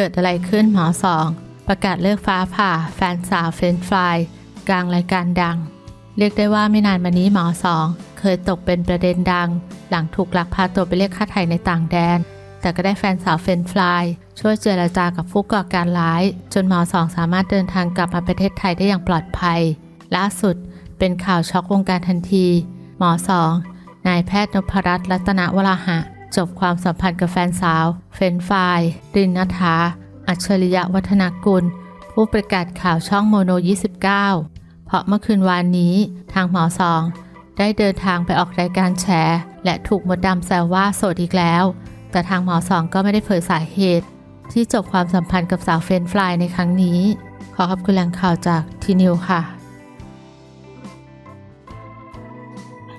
เกิดอะไรขึ้นหมอสอง ประกาศเลิกฟ้าผ่า แฟนสาวเฟรนฟรายกลางรายการดัง เรียกได้ว่าไม่นานมานี้หมอสอง เคยตกเป็นประเด็นดัง หลังถูกลักพาตัวไปเรียกค่าไถ่ในต่างแดน แต่ก็ได้แฟนสาวเฟรนฟรายช่วยเจรจากับผู้ก่อการร้าย จนหมอสองสามารถเดินทางกลับมาประเทศไทยได้อย่างปลอดภัย ล่าสุดเป็นข่าวช็อกวงการทันที หมอสองนายแพทย์นพรัตน์รัตนวราหะ จบความสัมพันธ์กับแฟนสาว เฟนฟายรินนัฐา อัจฉริยะวัฒนกุล ผู้ประกาศข่าวช่องโมโน 29 เพราะเมื่อคืนวานนี้ทางหมอสอง ได้เดินทางไปออกรายการแฉและถูกมดดำแซวว่าโสดอีกแล้ว แต่ทางหมอสองก็ไม่ได้เผยสาเหตุ ที่จบความสัมพันธ์กับสาวเฟนฟรายในครั้งนี้ ขอขอบคุณแหล่งข่าวจากทีนิวค่ะ